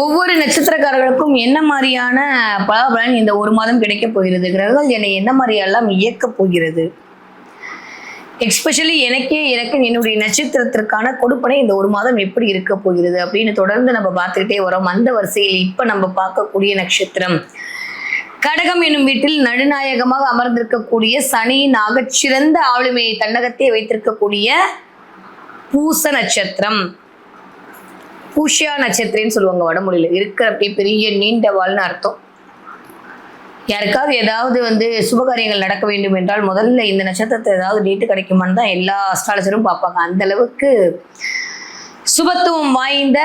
ஒவ்வொரு நட்சத்திரக்காரர்களுக்கும் என்ன மாதிரியான பலாபலன் இந்த ஒரு மாதம் கிடைக்க போகிறது? கிரகங்கள் என்னை என்ன மாதிரியெல்லாம் இயக்க போகிறது? எக்ஸ்பெஷலி எனக்கே எனக்கு என்னுடைய நட்சத்திரத்திற்கான கொடுப்பனை இந்த ஒரு மாதம் எப்படி இருக்க போகிறது அப்படின்னு தொடர்ந்து நம்ம பார்த்துக்கிட்டே வரோம். அந்த வரிசையில் இப்ப நம்ம பார்க்கக்கூடிய நட்சத்திரம். கடகம் என்னும் வீட்டில் நடுநாயகமாக அமர்ந்திருக்கக்கூடிய சனியின் நாகச்சிறந்த ஆளுமையை தன்னகத்தே வைத்திருக்கக்கூடிய பூச நட்சத்திரம். பூஷ்யா நட்சத்திரம்னு சொல்லுவாங்க வடமொழியில. இருக்கிற அப்படியே பெரிய நீண்ட வாழ்னு அர்த்தம். யாருக்காவது ஏதாவது வந்து சுபகாரியங்கள் நடக்க வேண்டும் என்றால் முதல்ல இந்த நட்சத்திரத்தை ஏதாவது டேட்டு கிடைக்குமான்னு தான் எல்லா அஸ்ட்ராலஜரும் பார்ப்பாங்க. அந்த அளவுக்கு சுபத்துவம் வாய்ந்த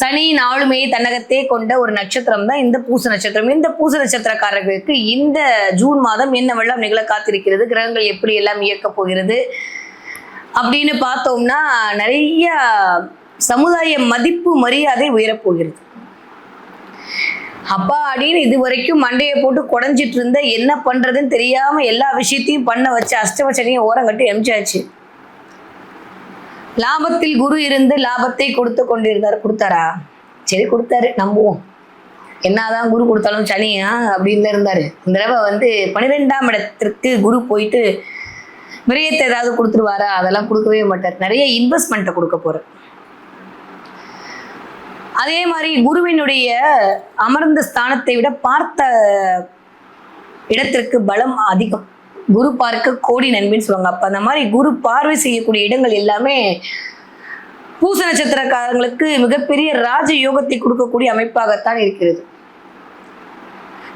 சனி ஆளுமையை தன்னகத்தே கொண்ட ஒரு நட்சத்திரம் தான் இந்த பூச நட்சத்திரம். இந்த பூச நட்சத்திரக்காரர்களுக்கு இந்த ஜூன் மாதம் என்ன வெள்ளம் நிகழ காத்திருக்கிறது கிரகங்கள் எப்படி எல்லாம் இயக்கப் போகிறது அப்படின்னு பார்த்தோம்னா நிறைய சமுதாய மதிப்பு மரியாதை உயரப் போகிறது அப்பா அப்படின்னு இது வரைக்கும் மண்டையை போட்டு குடஞ்சிட்டு இருந்த என்ன பண்றதுன்னு தெரியாம எல்லா விஷயத்தையும் பண்ண வச்சு அஷ்டவச்சனையும் ஓரம் கட்டி எமிச்சாச்சு லாபத்தில் குரு இருந்து லாபத்தை கொடுத்து கொண்டிருந்தார். கொடுத்தாரா? சரி கொடுத்தாரு. நம்புவோம். என்னதான் குரு கொடுத்தாலும் சனியா அப்படின்னு இருந்தாரு. இந்த தடவை வந்து பன்னிரெண்டாம் இடத்திற்கு குரு போயிட்டு விரயத்தை ஏதாவது கொடுத்துருவாரா? அதெல்லாம் கொடுக்கவே மாட்டார். நிறைய இன்வெஸ்ட்மெண்ட்டை கொடுக்க போறார். அதே மாதிரி குருவினுடைய அமர்ந்த ஸ்தானத்தை விட பார்த்த இடத்திற்கு பலம் அதிகம். குரு பார்க்க கோடி நன்மைன்னு சொல்லுவாங்க. அப்ப அந்த மாதிரி குரு பார்வை செய்யக்கூடிய இடங்கள் எல்லாமே பூச நட்சத்திரக்காரங்களுக்கு மிகப்பெரிய ராஜ யோகத்தை கொடுக்கக்கூடிய அமைப்பாகத்தான் இருக்கிறது.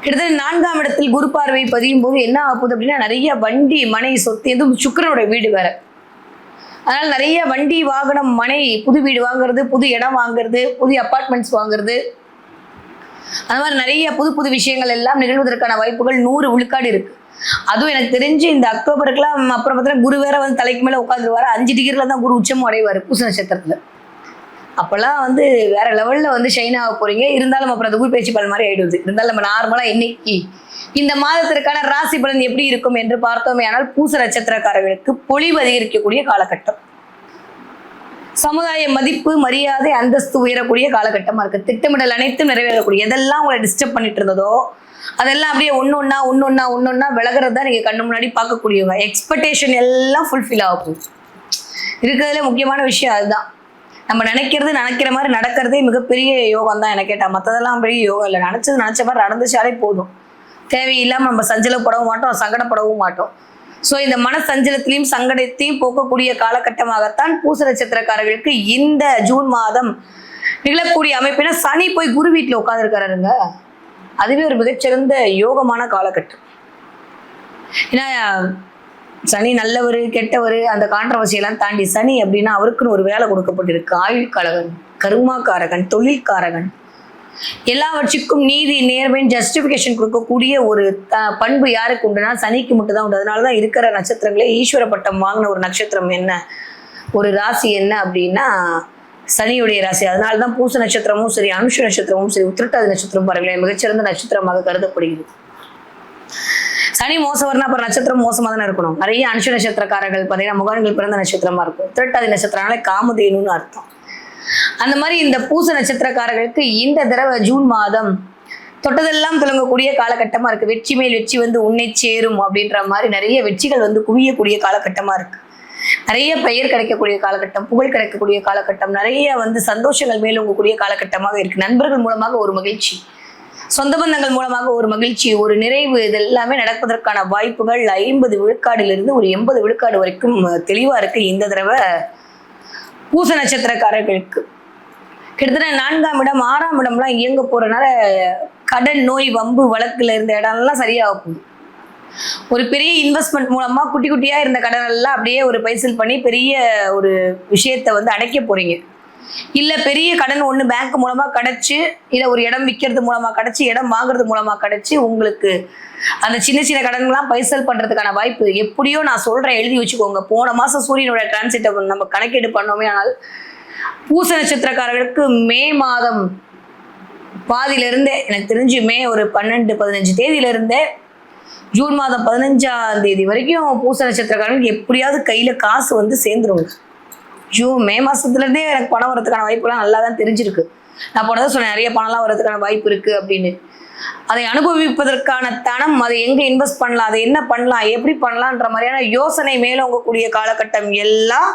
கிட்டத்தட்ட நான்காம் இடத்தில் குரு பார்வை பதியும் போது என்ன ஆகுது அப்படின்னா நிறைய வண்டி மனை சொத்து எதுவும் சுக்கிரனோட வீடு வேற. அதனால் நிறைய வண்டி வாகனம் மனை புது வீடு வாங்குறது புது இடம் வாங்குறது புது அப்பார்ட்மெண்ட்ஸ் வாங்குறது. அந்த மாதிரி நிறைய புது புது விஷயங்கள் எல்லாம் நிகழ்வதற்கான வாய்ப்புகள் நூறு விழுக்காடு இருக்கு. அதுவும் எனக்கு தெரிஞ்சு இந்த அக்டோபருக்குலாம் அப்புறம் பார்த்தீங்கன்னா குரு வேற வந்து தலைக்கு மேலே உட்காந்துருவாரு அஞ்சு டிகிரில தான் குரு உச்சமும் அடைவார் பூச நட்சத்திரத்தில். அப்போல்லாம் வந்து வேற லெவலில் வந்து ஷைன் ஆக போறீங்க. இருந்தாலும் அப்புறம் அது ஊர் பேச்சு பலன் மாதிரி ஆகிடுது இருந்தாலும் நம்ம நார்மலாக இன்னைக்கு இந்த மாதத்திற்கான ராசி பலன் எப்படி இருக்கும் என்று பார்த்தோமே ஆனால் பூச நட்சத்திரக்காரர்களுக்கு பொழிவு அதிகரிக்கக்கூடிய காலகட்டம். சமுதாய மதிப்பு மரியாதை அந்தஸ்து உயரக்கூடிய காலகட்டமா இருக்கு. திட்டமிடல் அனைத்தும் நிறைவேறக்கூடிய எதெல்லாம் உங்களை டிஸ்டர்ப் பண்ணிட்டு இருந்ததோ அதெல்லாம் அப்படியே ஒன்று ஒன்றா ஒன்று ஒன்றா ஒன்று ஒன்றா விலகிறது தான் நீங்கள் கண்ணு முன்னாடி பார்க்கக்கூடியவங்க. எக்ஸ்பெக்டேஷன் எல்லாம் ஃபுல்ஃபில் ஆக போகுது இருக்கிறதுல முக்கியமான விஷயம் அதுதான். நம்ம நினைக்கிறது நினைக்கிற மாதிரி நடக்கிறதே மிகப்பெரிய யோகம் தான் என கேட்டால் மற்றதெல்லாம் பெரிய யோகம் இல்லை. நினச்சது நினச்ச மாதிரி நடந்துச்சாலே போதும். தேவையில்லாமல் நம்ம சஞ்சலப்படவும் மாட்டோம் சங்கடப்படவும் மாட்டோம். ஸோ இந்த மன சஞ்சலத்திலையும் சங்கடத்தையும் போக்கக்கூடிய காலகட்டமாகத்தான் பூச நட்சத்திரக்காரர்களுக்கு இந்த ஜூன் மாதம் நிகழக்கூடிய அமைப்பின சனி போய் குரு வீட்டில் உட்காந்துருக்காருங்க அதுவே ஒரு மிகச்சிறந்த யோகமான காலகட்டம். ஏன்னா சனி நல்லவர் கெட்டவர் அந்த கான்ட்ரவர்சியெல்லாம் தாண்டி சனி அப்படின்னா அவருக்குன்னு ஒரு வேலை கொடுக்கப்பட்டிருக்கு. ஆயுள் காரகன் கருமாக்காரகன் தொழில்காரகன். எல்லாவற்றுக்கும் நீதி நேர்மை ஜஸ்டிஃபிகேஷன் கொடுக்கக்கூடிய ஒரு த- பண்பு யாருக்கு உண்டுனா சனிக்கு மட்டும் தான் உண்டு. அதனால தான் இருக்கிற நட்சத்திரங்களே ஈஸ்வர பட்டம் வாங்கின ஒரு நட்சத்திரம் என்ன? ஒரு ராசி என்ன அப்படின்னா சனியுடைய ராசி. அதனால தான் பூச நட்சத்திரமும் சரி அனுஷ நட்சத்திரமும் சரி உத்திரட்டாதி நட்சத்திரம் பாருங்களேன் மிகச்சிறந்த நட்சத்திரமாக கருதப்படுகிறது. சனி மோசம் அப்புறம் நட்சத்திரம் மோசமாக தானே இருக்கணும். நிறைய அனுஷ நட்சத்திரக்காரர்கள் பார்த்தீங்கன்னா முகான்கள் பிறந்த நட்சத்திரமா இருக்கும். உத்திரட்டாதி நட்சத்திரனால காமதேனுன்னு அர்த்தம். அந்த மாதிரி இந்த பூச நட்சத்திரக்காரர்களுக்கு இந்த தடவை ஜூன் மாதம் தொட்டதெல்லாம் துலங்கக்கூடிய காலகட்டமா இருக்கு. வெற்றி மேல் வெற்றி வந்து உன்னை சேரும் அப்படின்ற மாதிரி நிறைய வெற்றிகள் வந்து குவியக்கூடிய காலகட்டமா இருக்கு. நிறைய பெயர் கிடைக்கக்கூடிய காலகட்டம் புகழ் கிடைக்கக்கூடிய காலகட்டம் நிறைய வந்து சந்தோஷங்கள் மேலோங்கக்கூடிய காலகட்டமாக இருக்கு. நண்பர்கள் மூலமாக ஒரு மகிழ்ச்சி சொந்த பந்தங்கள் மூலமாக ஒரு மகிழ்ச்சி ஒரு நிறைவு இதெல்லாமே நடப்பதற்கான வாய்ப்புகள் ஐம்பது விழுக்காடிலிருந்து ஒரு எண்பது விழுக்காடு வரைக்கும் தெளிவா இருக்கு இந்த தடவை பூச நட்சத்திரக்காரர்களுக்கு. கிட்டத்தட்ட நான்காம் இடம் ஆறாம் இடம்லாம் இயங்க போறதுனால கடன் நோய் வம்பு வழக்குல இருந்த இடம்லாம் சரியாக போகுது. ஒரு பெரிய இன்வெஸ்ட்மெண்ட் மூலமா குட்டி குட்டியா இருந்த கடன் எல்லாம் அப்படியே ஒரு பைசல் பண்ணி பெரிய ஒரு விஷயத்தை வந்து அடைக்க போறீங்க. இல்ல பெரிய கடன் ஒண்ணு பேங்க் மூலமா கிடைச்சு இல்ல ஒரு இடம் விற்கிறது மூலமா கிடைச்சு இடம் வாங்குறது மூலமா கிடைச்சு உங்களுக்கு அந்த சின்ன சின்ன கடன்கள்லாம் பைசல் பண்றதுக்கான வாய்ப்பு. எப்படியோ நான் சொல்றேன் எழுதி வச்சுக்கோங்க. போன மாசம் சூரியனோட டிரான்சிட்டை நம்ம கணக்கெடு பண்ணோமே ஆனால் பூச நட்சத்திரக்காரர்களுக்கு மே மாதம் பாதியிலிருந்தே எனக்கு தெரிஞ்சு மே ஒரு பன்னெண்டு பதினஞ்சு தேதியிலிருந்தே ஜூன் மாதம் பதினஞ்சாம் தேதி வரைக்கும் பூச நட்சத்திரக்காரங்களுக்கு எப்படியாவது கையில் காசு வந்து சேர்ந்துருங்க ஜூன் மே மாதத்துலேருந்தே எனக்கு பணம் வரதுக்கான வாய்ப்புலாம் நல்லா தான் தெரிஞ்சிருக்கு. நான் போனதான் சொன்னேன் நிறைய பணம்லாம் வரதுக்கான வாய்ப்பு இருக்குது அப்படின்னு. அதை அனுபவிப்பதற்கான தனம் அதை எங்கே இன்வெஸ்ட் பண்ணலாம் அதை என்ன பண்ணலாம் எப்படி பண்ணலான்ற மாதிரியான யோசனை மேலோங்கக்கூடிய காலகட்டம் எல்லாம்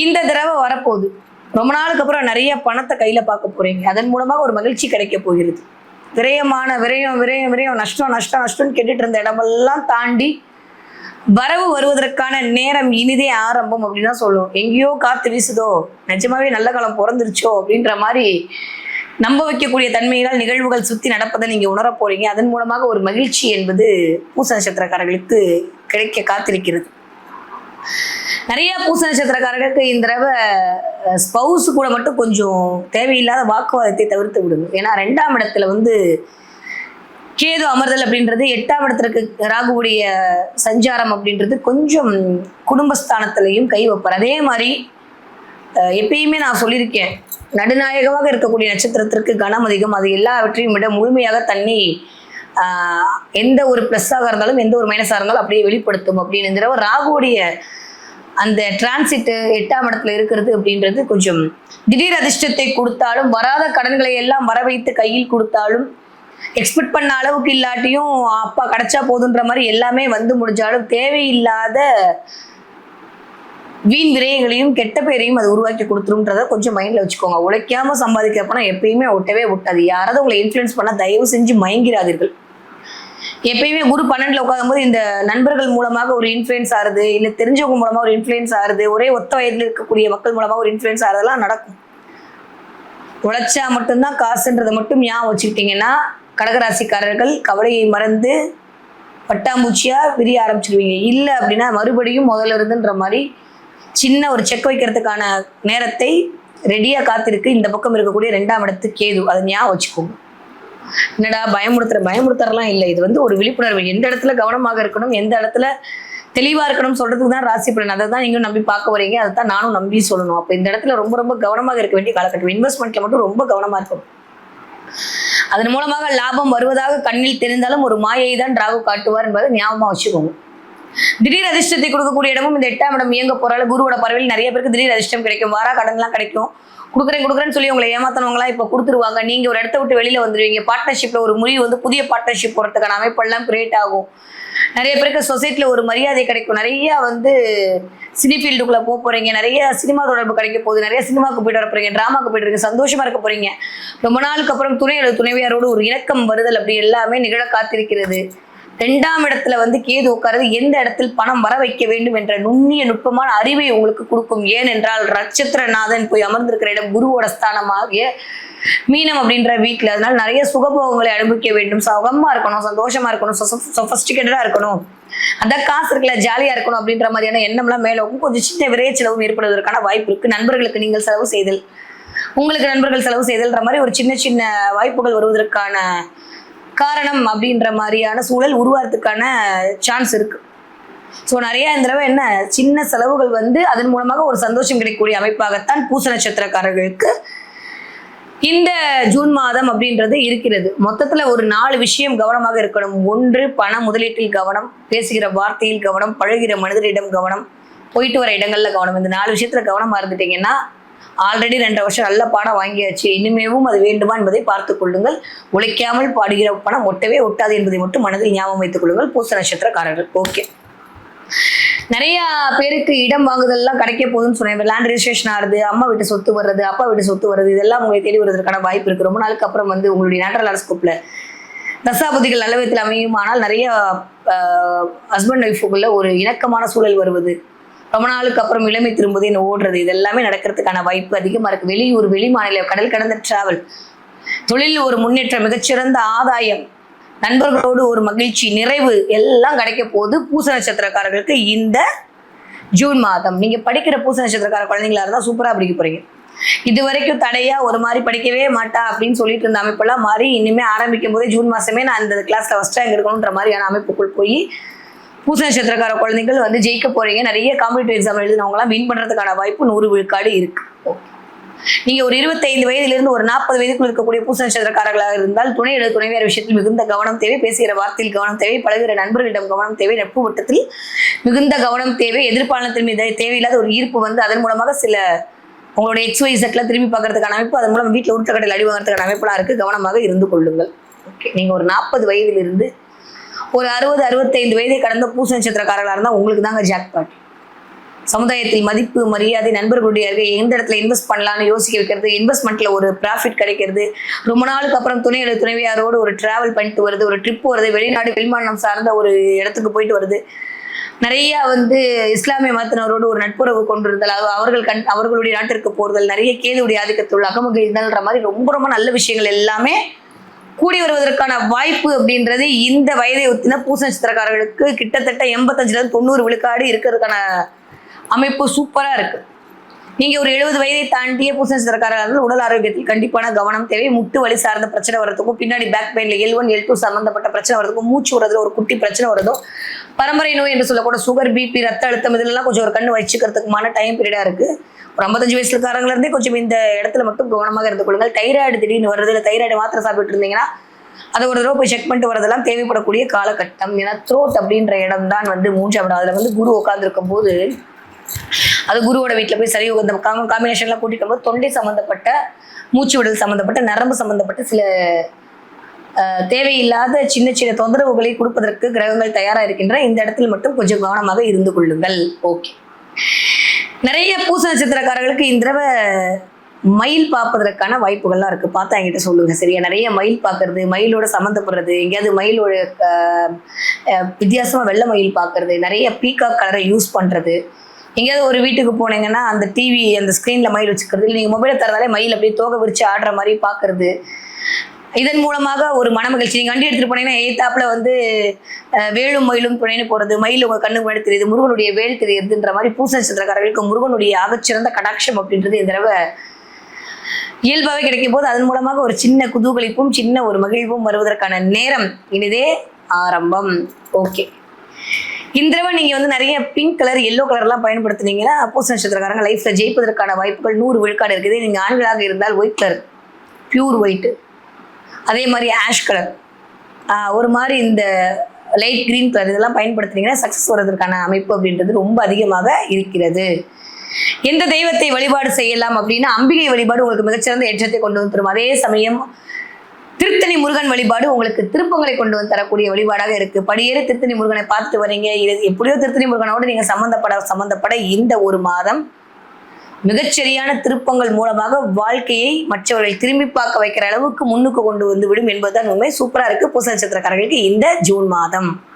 இந்த தடவை வரப்போகுது. ரொம்ப நாளுக்கு அப்புறம் நிறைய பணத்தை கையில் பார்க்க போகிறீங்க அதன் மூலமாக ஒரு மகிழ்ச்சி கிடைக்க போகிறது. விரயமான விரயம் விரயம் விரயம் நஷ்டம் நஷ்டம் நஷ்டம்னு கேட்டுட்டு இருந்த இடமெல்லாம் தாண்டி வரவு வருவதற்கான நேரம் இனிதே ஆரம்பம் அப்படின்னு தான் சொல்லுவோம். எங்கேயோ காத்து வீசுதோ நிஜமாவே நல்ல காலம் பிறந்துருச்சோ அப்படின்ற மாதிரி நம்ப வைக்கக்கூடிய தன்மையினால் நிகழ்வுகள் சுத்தி நடப்பதை நீங்க உணரப் போறீங்க. அதன் மூலமாக ஒரு மகிழ்ச்சி என்பது பூச நட்சத்திரக்காரர்களுக்கு கிடைக்க காத்திருக்கிறது. நிறைய பூச நட்சத்திரக்காரர்களுக்கு இந்த தடவை ஸ்பௌஸ் கூட மட்டும் கொஞ்சம் தேவையில்லாத வாக்குவாதத்தை தவிர்த்து விடுங்க. ஏன்னா ரெண்டாம் இடத்துல வந்து கேது அமர்தல் அப்படின்றது எட்டாம் இடத்திற்கு ராகுவுடைய சஞ்சாரம் அப்படின்றது கொஞ்சம் குடும்பஸ்தானத்திலையும் கை வைப்பார். அதே மாதிரி எப்பயுமே நான் சொல்லியிருக்கேன் நடுநாயகமாக இருக்கக்கூடிய நட்சத்திரத்திற்கு கனம் அதிகம். அது எல்லாவற்றையும் விட முழுமையாக தண்ணி எந்த ஒரு ப்ளஸ்ஸாக இருந்தாலும் எந்த ஒரு மைனஸாக இருந்தாலும் அப்படியே வெளிப்படுத்தும் அப்படின்னு ராகுடைய அந்த டிரான்சிட்டு எட்டாம் இடத்துல இருக்கிறது அப்படின்றது கொஞ்சம் திடீர் அதிர்ஷ்டத்தை கொடுத்தாலும் வராத கடன்களை எல்லாம் வர வைத்து கையில் கொடுத்தாலும் எக்ஸ்பெக்ட் பண்ண அளவுக்கு இல்லாட்டியும் அப்பா கிடைச்சா போதுன்ற மாதிரி எல்லாமே வந்து முடிஞ்சாலும் தேவையில்லாத வீண் விரயங்களையும் கெட்ட பேரையும் அது உருவாக்கி கொடுத்துருன்றத கொஞ்சம் மைண்ட்ல வச்சுக்கோங்க. உழைக்காம சம்பாதிக்கிற பணம் எப்பயுமே ஒட்டவே ஒட்டாது. யாராவது உங்களை இன்ஃப்ளூயன்ஸ் பண்ண தயவு செஞ்சு மயங்கிறாதீர்கள். எப்பயுமே குரு பன்னெண்டுல உட்காரும்போது இந்த நண்பர்கள் மூலமாக ஒரு இன்ஃபுளுன்ஸ் ஆறுது இல்ல தெரிஞ்சவங்க மூலமா ஒரு இன்ஃபுளுன்ஸ் ஆறுது ஒரே ஒத்த வயதில் இருக்கக்கூடிய மக்கள் மூலமா ஒரு இன்ஃபுளுன்ஸ் ஆறுதெல்லாம் நடக்கும். உழைச்சா மட்டும்தான் காசுன்றதை மட்டும் ஞாபகம் வச்சுக்கிட்டீங்கன்னா கடகராசிக்காரர்கள் கவலையை மறந்து பட்டாம்பூச்சியா விரிய ஆரம்பிச்சிருவீங்க. இல்லை அப்படின்னா மறுபடியும் முதல்ல இருந்துன்ற மாதிரி சின்ன ஒரு செக் வைக்கிறதுக்கான நேரத்தை ரெடியா காத்திருக்கு. இந்த பக்கம் இருக்கக்கூடிய ரெண்டாம் இடத்து கேது. அதை ஞாபகம் வச்சுக்கோங்க. என்னடா பயமுறுத்துற பயமுறுத்துறலாம் இல்லை. இது வந்து ஒரு விழிப்புணர்வு. எந்த இடத்துல கவனமாக இருக்கணும் எந்த இடத்துல தெளிவா இருக்கணும் சொல்றதுக்கு தான் ராசி பலன் அதை தான் நீங்களும் நம்பி பார்க்க வரீங்க அதை தான் நானும் நம்பி சொல்லணும். அப்போ இந்த இடத்துல ரொம்ப ரொம்ப கவனமாக இருக்க வேண்டிய காலகட்டம். இன்வெஸ்ட்மெண்ட்ல மட்டும் ரொம்ப கவனமா இருக்கணும். அதன் மூலமாக லாபம் வருவதாக கண்ணில் தெரிந்தாலும் ஒரு மாயை தான் ராகு காட்டுவார் என்பதை ஞாபகமா வச்சுக்கோங்க. திடீர் அதிர்ஷ்டத்தை கொடுக்கக்கூடிய இடமும் இந்த எட்டாம் இடம் இயங்க போறால குருவோட பறவையில் நிறைய பேருக்கு திடீர் அதிர்ஷ்டம் கிடைக்கும். வாரா கடன்லாம் கிடைக்கும். கொடுக்குறேன் கொடுக்குறேன்னு சொல்லி உங்களை ஏமாத்தனவங்களா இப்போ கொடுத்துருவாங்க. நீங்க ஒரு இடத்த விட்டு வெளியில வந்துருவீங்க. பார்ட்னர்ஷிப்ல ஒரு முறிவு வந்து புதிய பார்ட்னர்ஷிப் போறதுக்கான அமைப்பெல்லாம் கிரியேட் ஆகும். நிறைய பேருக்கு சொசைட்டில ஒரு மரியாதை கிடைக்கும். நிறைய வந்து சினி ஃபீல்டுக்குள்ள போக போறீங்க. நிறைய சினிமா தொடர்பு கிடைக்க போகுது. நிறைய சினிமாக்கு போயிட்டு வர போறீங்க. டிராமாக்கு போயிட்டு இருக்கீங்க சந்தோஷமா இருக்க போறீங்க. ரொம்ப நாளுக்கு அப்புறம் துணை அல்லது துணைவியாரோடு ஒரு இணக்கம் வருதல் அப்படி எல்லாமே நிகழ காத்திருக்கிறது. ரெண்டாம் இடத்துல வந்து கேது உட்கார்றது எந்த இடத்தில் பணம் வர வைக்க வேண்டும் என்ற நுண்ணிய நுட்பமான அறிவை உங்களுக்கு கொடுக்கும். ஏனென்றால் நட்சத்திரநாதன் போய் அமர்ந்திருக்கிற இடம் குருவோட ஸ்தானமாகிய மீனம் அப்படின்ற வீட்டில். அதனால நிறைய சுகபோகங்களை அனுபவிக்க வேண்டும். சுகமா இருக்கணும் சந்தோஷமா இருக்கணும் சொஃபஸ்டிகேட்டடா இருக்கணும். அந்த காசு இருக்கல ஜாலியா இருக்கணும் அப்படின்ற மாதிரியான எண்ணம்லாம் மேல கொஞ்சம் சின்ன விரைய செலவும் ஏற்படுவதற்கான வாய்ப்பு இருக்கு. நண்பர்களுக்கு நீங்கள் செலவு செய்தல் உங்களுக்கு நண்பர்கள் செலவு செய்தல்ன்ற மாதிரி ஒரு சின்ன சின்ன வாய்ப்புகள் வருவதற்கான காரணம் அப்படின்ற மாதிரியான சூழல் உருவாகிறதுக்கான சான்ஸ் இருக்கு. ஸோ நிறைய இந்த தடவை என்ன சின்ன செலவுகள் வந்து அதன் மூலமாக ஒரு சந்தோஷம் கிடைக்கக்கூடிய அமைப்பாகத்தான் பூச நட்சத்திரக்காரர்களுக்கு இந்த ஜூன் மாதம் அப்படின்றது இருக்கிறது. மொத்தத்தில் ஒரு நாலு விஷயம் கவனமாக இருக்கணும். ஒன்று பண முதலீட்டில் கவனம் பேசுகிற வார்த்தையில் கவனம் பழகிற மனிதரிடம் கவனம் போயிட்டு வர இடங்கள்ல கவனம். இந்த நாலு விஷயத்துல கவனமா இருந்துட்டீங்கன்னா ஆல்ரெடி ரெண்டு வருஷம் நல்ல பாடம் வாங்கியாச்சு. இனிமேவும் அது வேண்டுமா என்பதை பார்த்துக் கொள்ளுங்கள். உழைக்காமல் பாடுகிற பணம் ஒட்டவே ஒட்டாது என்பதை மட்டும் மனதில் ஞாபகம் வைத்துக் கொள்ளுங்கள். பூச நட்சத்திரக்காரர்கள். ஓகே நிறைய பேருக்கு இடம் வாங்குதல்லாம் கிடைக்க போகுதுன்னு சொன்னேன். லேண்ட் ரிஜிஸ்ட்ரேஷன் ஆகுது அம்மா வீட்டு சொத்து வர்றது அப்பா வீட்டு சொத்து வர்றது இதெல்லாம் உங்களை தேடி வருவதற்கான வாய்ப்பு இருக்கு. ரொம்ப நாளுக்கு அப்புறம் வந்து உங்களுடைய நேட்டரல் அரஸ்கோப்ல தசாபதிகள் நல்ல விதத்தில் அமையும். ஆனால் நிறைய ஹஸ்பண்ட் ஒய்ஃபுக்குள்ள ஒரு இணக்கமான சூழல் வருவது. ரொம்ப நாளுக்கு அப்புறம் இளமை திரும்புது என்ன ஓடுறது? இதெல்லாமே நடக்கிறதுக்கான வாய்ப்பு அதிகமாக இருக்கு. வெளியூர் வெளி மாநில கடல் கடந்த டிராவல் தொழிலில் ஒரு முன்னேற்றம் மிகச்சிறந்த ஆதாயம். நண்பர்களோடு ஒரு மகிழ்ச்சி நிறைவு எல்லாம் கிடைக்க போகுது பூச நட்சத்திரக்காரர்களுக்கு இந்த ஜூன் மாதம். நீங்க படிக்கிற பூச நட்சத்திரக்கார குழந்தைங்களா இருந்தா சூப்பரா படிக்க போறீங்க. இது வரைக்கும் தடையா ஒரு மாதிரி படிக்கவே மாட்டா அப்படின்னு சொல்லிட்டு இருந்த அமைப்பெல்லாம் மாறி இனிமே ஆரம்பிக்கும் போதே ஜூன் மாசமே நான் இந்த கிளாஸ்ல ஃபர்ஸ்ட் ரேங்க் எடுக்கணுன்ற மாதிரியான அமைப்புக்குள் போய் பூச நட்சத்திரக்கார குழந்தைகள் வந்து ஜெயிக்க போறீங்க. நிறைய காம்படிட்டிவ் எக்ஸாம் எழுதினவங்களாம் வின் பண்றதுக்கான வாய்ப்பு நூறு விழுக்காடு இருக்கு. நீங்க ஒரு இருபத்தைந்து வயதிலிருந்து ஒரு நாற்பது வயதுக்குள் இருக்கக்கூடிய பூச நட்சத்திரக்காரர்களாக இருந்தால் துணை எழுது துணைவியார் விஷயத்தில் மிகுந்த கவனம் தேவை. பேசுகிற வார்த்தையில் கவனம் தேவை. பழகுகிற நண்பர்களிடம் கவனம் தேவை. நட்பு வட்டத்தில் மிகுந்த கவனம் தேவை. எதிர்பாலனத்தின் மீது தேவையில்லாத ஒரு ஈர்ப்பு வந்து அதன் மூலமாக சில உங்களுடைய எக்ஸ் ஒய் செட்டில் திரும்பி பார்க்கறதுக்கான அமைப்பு அதன் மூலம் வீட்டில் உருட்டக்கடையில் அடி வாங்குறதுக்கான அமைப்பெல்லாம் இருக்குது கவனமாக இருந்து கொள்ளுங்கள். ஓகே நீங்கள் ஒரு நாற்பது வயதிலிருந்து ஒரு அறுபது அறுபத்தைந்து வயதை கடந்த பூச நட்சத்திரக்காரர்களாக இருந்தால் உங்களுக்கு தாங்க ஜாக்பாட் சமுதாயத்தில் மதிப்பு மரியாதை நண்பர்களுடைய எந்த இடத்துல இன்வெஸ்ட் பண்ணலாம்னு யோசிக்க வைக்கிறது இன்வெஸ்ட்மெண்ட்ல ஒரு ப்ராஃபிட் கிடைக்கிறது ரொம்ப நாளுக்கு அப்புறம் துணை அல்லது துணைவியாரோடு ஒரு டிராவல் பண்ணிட்டு வருது ஒரு ட்ரிப் வருது வெளிநாடு வெளிமாநிலம் சார்ந்த ஒரு இடத்துக்கு போயிட்டு வருது. நிறைய வந்து இஸ்லாமிய மதத்தினரோடு ஒரு நட்புறவு கொண்டிருந்தல் அவர்கள் கண் அவர்களுடைய நாட்டிற்கு போறுதல் நிறைய கேதுடைய ஆதிக்கத்துள்ள அகமகிழ்தல்ன்ற மாதிரி ரொம்ப ரொம்ப நல்ல விஷயங்கள் எல்லாமே கூடி வருவதற்கான வாய்ப்பு அப்படின்றது இந்த வயதை ஒத்தின பூச நட்சத்திரக்காரர்களுக்கு கிட்டத்தட்ட எண்பத்தஞ்சுல இருந்து தொண்ணூறு விழுக்காடு இருக்கிறதுக்கான அமைப்பு சூப்பராக இருக்கு. நீங்க ஒரு எழுபது வயதை தாண்டிய பூச நட்சத்திரக்காரர்கள் உடல் ஆரோக்கியத்தில் கண்டிப்பான கவனம் தேவை. முட்டு வலி சார்ந்த பிரச்சனை வரதுக்கும் பின்னாடி பேக் பெயின்ல எல் ஒன் எல் டூ சம்பந்தப்பட்ட பிரச்சனை வரதுக்கும் மூச்சு வரதுல ஒரு குட்டி பிரச்சனை வரதும் பரம்பரை நோய் என்று சொல்லக்கூட சுகர் பிபி ரத்த அழுத்தம் இதெல்லாம் கொஞ்சம் ஒரு கண்ணு வச்சுக்கிறதுக்குமான டைம் பீரியடா இருக்கு. ஒரு ஐம்பத்தஞ்சு வயசுக்காரங்கள இருந்தே கொஞ்சம் இந்த இடத்துல மட்டும் கவனமாக இருந்து கொள்ளுங்கள். தைராய்டு திடீர்னு வருது இல்லை தைராய்டு மாத்திரை சாப்பிட்டு இருந்தீங்கன்னா அதை ஒரு தடவை போய் செக் பண்ணிட்டு வரதெல்லாம் தேவைப்படக்கூடிய காலகட்டம். ஏன்னா த்ரோட் அப்படின்ற இடம் தான் வந்து மூன்றாம் இடம் அதில் வந்து குரு உட்காந்துருக்கும் போது அது குருவோட வீட்டில் போய் சரி உகந்த காம்பினேஷன்லாம் கூட்டிட்டு போது தொண்டை சம்மந்தப்பட்ட மூச்சு விடல் சம்மந்தப்பட்ட நரம்பு சம்மந்தப்பட்ட சில தேவையில்லாத சின்ன சின்ன தொந்தரவுகளை கொடுப்பதற்கு கிரகங்கள் தயாராக இருக்கின்ற இந்த இடத்தில் மட்டும் கொஞ்சம் கவனமாக இருந்து கொள்ளுங்கள். ஓகே நிறைய பூச நட்சத்திரக்காரர்களுக்கு இந்த தடவை மயில் பார்ப்பதற்கான வாய்ப்புகள்லாம் இருக்கு. பார்த்தா என்கிட்ட சொல்லுங்க சரியா? நிறைய மயில் பார்க்கறது மயிலோட சம்மந்தப்படுறது எங்கேயாவது மயிலோட வித்தியாசமாக வித்தியாசமா வெள்ளை மயில் பார்க்கறது நிறைய பீகாக் கலரை யூஸ் பண்றது. எங்கேயாவது ஒரு வீட்டுக்கு போனீங்கன்னா அந்த டிவி அந்த ஸ்க்ரீன்ல மயில் வச்சுக்கிறது இல்லை நீங்கள் மொபைலை தரதாலே மயில் அப்படியே தோகை விரிச்சு ஆடுற மாதிரி பார்க்கறது. இதன் மூலமாக ஒரு மனமகிழ்ச்சி. நீங்கள் வண்டி எடுத்துகிட்டு போனீங்கன்னா எய்த்தாப்புல வந்து வேலும் மயிலும் துணைன்னு போகிறது மயில் உங்கள் கண்ணுக்கு முன்னாடி தெரியுது முருகனுடைய வேல் தெரியுதுன்ற மாதிரி பூச நட்சத்திரக்காரர்களுக்கு முருகனுடைய ஆகச்சிறந்த கடாட்சம் அப்படின்றது இந்த தடவை இயல்பாகவே கிடைக்கும் போது அதன் மூலமாக ஒரு சின்ன குதூகலிப்பும் சின்ன ஒரு மகிழ்வும் வருவதற்கான நேரம் இனிதே ஆரம்பம். ஓகே. இந்த தடவை நீங்கள் வந்து நிறைய பிங்க் கலர் எல்லோ கலர்லாம் பயன்படுத்துனீங்கன்னா அப்போஸ் நட்சத்திரக்காரங்க லைஃப்பில் ஜெயிப்பதற்கான வாய்ப்புகள் நூறு விழுக்காடு இருக்குது. நீங்கள் ஆண்களாக இருந்தால் ஒயிட் கலர் பியூர் ஒயிட்டு அதே மாதிரி ஆஷ் கலர் ஒரு மாதிரி இந்த லைட் க்ரீன் கலர் இதெல்லாம் பயன்படுத்துனீங்கன்னா சக்ஸஸ் வர்றதுக்கான அமைப்பு அப்படின்றது ரொம்ப அதிகமாக இருக்கிறது. எந்த தெய்வத்தை வழிபாடு செய்யலாம் அப்படின்னா அம்பிகை வழிபாடு உங்களுக்கு மிகச்சிறந்த ஏற்றத்தை கொண்டு வந்து தரும். அதே சமயம் திருத்தணி முருகன் வழிபாடு உங்களுக்கு திருப்பங்களை கொண்டு வந்து தரக்கூடிய வழிபாடாக இருக்கு. படியேறி திருத்தணி முருகனை பார்த்துட்டு வரீங்க. இது எப்படியோ திருத்தணி முருகனோடு நீங்க சம்மந்தப்பட சம்மந்தப்பட இந்த ஒரு மாதம் மிகச்சரியான திருப்பங்கள் மூலமாக வாழ்க்கையை மற்றவர்களை திரும்பி பார்க்க வைக்கிற அளவுக்கு முன்னுக்கு கொண்டு வந்து விடும் என்பதுதான் உண்மை. சூப்பரா இருக்கு. பூச நட்சத்திரக்காரர்களுக்கு இந்த ஜூன் மாதம்.